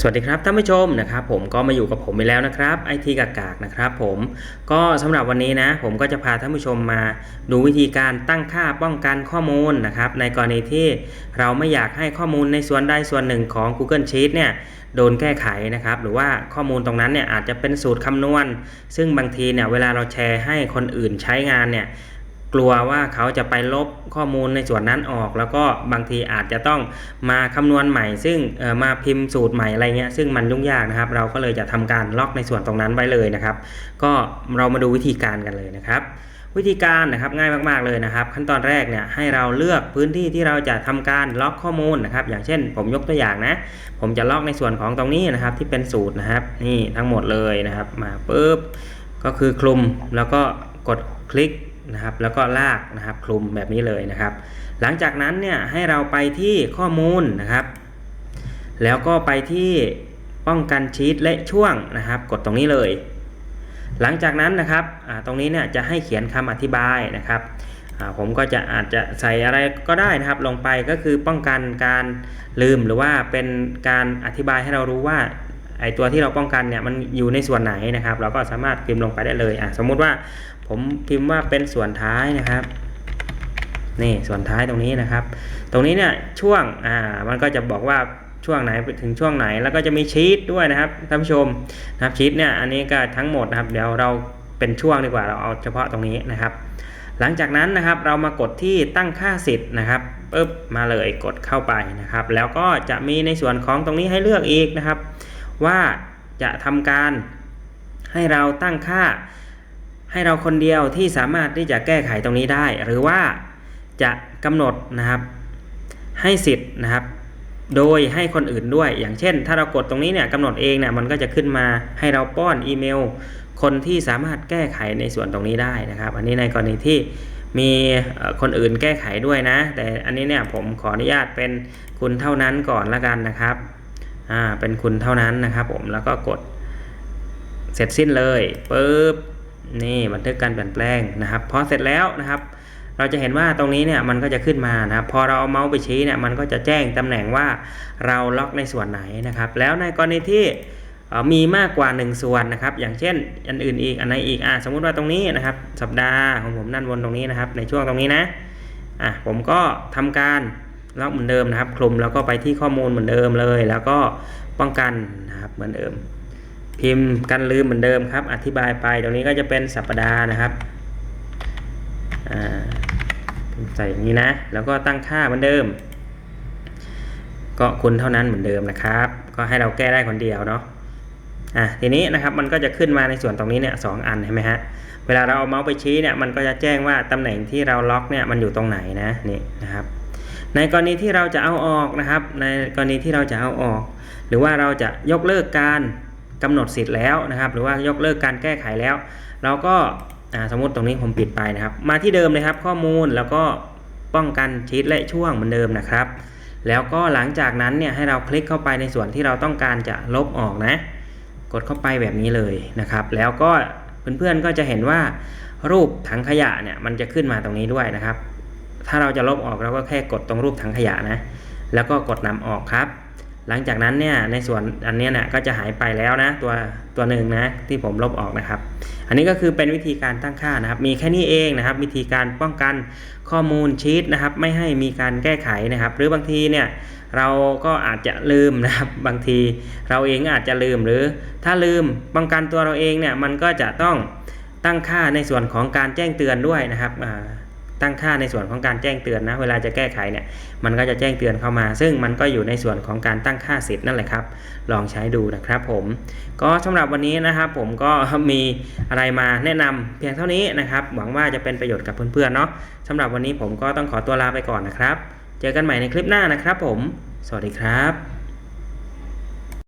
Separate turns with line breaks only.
สวัสดีครับท่านผู้ชมนะครับผมก็มาอยู่กับผมไปแล้วนะครับไอทีกากากนะครับผมก็สำหรับวันนี้นะผมก็จะพาท่านผู้ชมมาดูวิธีการตั้งค่าป้องกันข้อมูลนะครับในกรณีที่เราไม่อยากให้ข้อมูลในส่วนใดส่วนหนึ่งของ Google Sheet เนี่ยโดนแก้ไขนะครับหรือว่าข้อมูลตรงนั้นเนี่ยอาจจะเป็นสูตรคำนวณ ซึ่งบางทีเนี่ยเวลาเราแชร์ให้คนอื่นใช้งานเนี่ย กลัวว่าเขาจะไปลบข้อมูลในส่วนนั้นออก แล้วก็บางทีอาจจะต้องมาคำนวณใหม่ ซึ่งมาพิมพ์สูตรใหม่อะไรเงี้ยซึ่งมันยุ่งยากนะครับ เราก็เลยจะทำการล็อกในส่วนตรงนั้นไว้เลยนะครับ ก็เรามาดูวิธีการกันเลยนะครับวิธีการนะครับง่ายมาก ๆ เลยนะครับ ขั้นตอนแรกเนี่ยให้เราเลือกพื้นที่ที่เราจะทำการล็อกข้อมูลนะครับ อย่างเช่น ผมยกตัวอย่างนะ ผมจะล็อกในส่วนของตรงนี้นะครับที่เป็นสูตรนะครับ นี่ทั้งหมดเลยนะครับ มาปุ๊บก็คือคลุมแล้วก็กดคลิก นะครับแล้วก็ลากนะครับคลุมแบบนี้เลยนะครับ หลังจากนั้นเนี่ยให้เราไปที่ข้อมูลนะครับ แล้วก็ไปที่ป้องกันชีตและช่วงนะครับ กดตรงนี้เลย หลังจากนั้นนะครับตรงนี้เนี่ยจะให้เขียนคำอธิบายนะครับผมก็จะอาจจะใส่อะไรก็ได้นะครับ ลงไปก็คือป้องกันการลืมหรือว่าเป็นการอธิบายให้เรารู้ว่า ไอตัวที่เราป้องกันเนี่ยมันอยู่ในส่วนไหนนะครับ เราก็สามารถพิมพ์ลงไปได้เลยอะสมมุติว่าผมพิมพ์ว่าเป็นส่วนท้ายนะครับนี่ส่วนท้ายตรงนี้นะครับ ตรงนี้เนี่ยช่วงอ่ามันก็จะบอกว่าช่วงไหนถึงช่วงไหนแล้วก็จะมีชีตด้วยนะครับท่านผู้ชมนะครับชีตเนี่ยอันนี้ก็ทั้งหมดนะครับ เดี๋ยวเราเป็นช่วงดีกว่าเราเอาเฉพาะตรงนี้นะครับ หลังจากนั้นนะครับเรามากดที่ตั้งค่าสิทธิ์นะครับปึ๊บมาเลยกดเข้าไปนะครับ แล้วก็จะมีในส่วนของตรงนี้ให้เลือกอีกนะครับ ว่าจะทำการให้เราตั้งค่าให้เราคนเดียวที่สามารถที่จะแก้ไขตรงนี้ได้ หรือว่าจะกำหนดนะครับให้สิทธิ์นะครับ โดยให้คนอื่นด้วย อย่างเช่น ถ้าเรากดตรงนี้เนี่ยกำหนดเองเนี่ยมันก็จะขึ้นมาให้เราป้อนอีเมล คนที่สามารถแก้ไขในส่วนตรงนี้ได้นะครับ อันนี้ในกรณีที่มีคนอื่นแก้ไขด้วยนะ แต่อันนี้เนี่ยผมขออนุญาตเป็นคุณเท่านั้นก่อนละกันนะครับ อ่าเป็นคุณเท่านั้นนะครับผมแล้วก็กดเสร็จสิ้นเลยปุ๊บนี่บันทึกการเปลี่ยนแปลงนะครับพอเสร็จแล้วนะครับ เราจะเห็นว่าตรงนี้เนี่ยมันก็จะขึ้นมานะครับ พอเราเอาเมาส์ไปชี้เนี่ยมันก็จะแจ้งตำแหน่งว่าเราล็อกในส่วนไหนนะครับ แล้วในกรณีที่มีมากกว่า 1 ส่วนนะครับ อย่างเช่นอันอื่นอีกอันไหนอีกอะสมมุติว่าตรงนี้นะครับ สัปดาห์ของผมด้านบนตรงนี้นะครับ ในช่วงตรงนี้นะอะผมก็ทำการ ล็อกเหมือนเดิมนะครับ คลุมแล้วก็ไปที่ข้อมูลเหมือนเดิมเลย แล้วก็ป้องกันนะครับเหมือนเดิม พิมพ์กันลืมเหมือนเดิมครับ อธิบายไปตรงนี้ก็จะเป็นสัปดาห์นะครับอ่าใส่อย่างนี้นะ แล้วก็ตั้งค่าเหมือนเดิม ก็คุณเท่านั้นเหมือนเดิมนะครับ ก็ให้เราแก้ได้คนเดียวเนาะอะทีนี้นะครับมันก็จะขึ้นมาในส่วนตรงนี้เนี่ยสองอันเห็นไหมฮะเวลาเราเอาเมาส์ไปชี้เนี่ยมันก็จะแจ้งว่าตำแหน่งที่เราล็อกเนี่ยมันอยู่ตรงไหนนะนี่นะครับ ในกรณีที่เราจะเอาออกนะครับ ในกรณีที่เราจะเอาออก หรือว่าเราจะยกเลิกการกำหนดสิทธิ์แล้วนะครับ หรือว่ายกเลิกการแก้ไขแล้ว เราก็สมมติตรงนี้ผมปิดไปนะครับ มาที่เดิมเลยครับข้อมูลแล้วก็ป้องกันชีตและช่วงเหมือนเดิมนะครับ แล้วก็หลังจากนั้นเนี่ยให้เราคลิกเข้าไปในส่วนที่เราต้องการจะลบออกนะ กดเข้าไปแบบนี้เลยนะครับ แล้วก็เพื่อนๆก็จะเห็นว่ารูปถังขยะเนี่ยมันจะขึ้นมาตรงนี้ด้วยนะครับ ถ้าเราจะลบออกเราก็แค่กดตรงรูปถังขยะนะ แล้วก็กดนำออกครับ หลังจากนั้นเนี่ยในส่วนอันนี้นะก็จะหายไปแล้วนะตัวตัวหนึ่งนะที่ผมลบออกนะครับ อันนี้ก็คือเป็นวิธีการตั้งค่านะครับ มีแค่นี้เองนะครับ วิธีการป้องกันข้อมูลชีตนะครับ ไม่ให้มีการแก้ไขนะครับ หรือบางทีเนี่ยเราก็อาจจะลืมนะครับบางทีเราเองอาจจะลืมหรือ ถ้าลืมป้องกันตัวเราเองเนี่ยมันก็จะต้องตั้งค่าในส่วนของการแจ้งเตือนด้วยนะครับอ่า ตั้งค่าในส่วนของการแจ้งเตือนนะเวลาจะแก้ไขเนี่ยมันก็จะแจ้งเตือนเข้ามา ซึ่งมันก็อยู่ในส่วนของการตั้งค่าสิทธิ์นั่นแหละครับ ลองใช้ดูนะครับผมก็สำหรับวันนี้นะครับผมก็มีอะไรมาแนะนำเพียงเท่านี้นะครับหวังว่าจะเป็นประโยชน์กับเพื่อนๆเนาะสำหรับวันนี้ผมก็ต้องขอตัวลาไปก่อนนะครับ เจอกันใหม่ในคลิปหน้านะครับผม สวัสดีครับ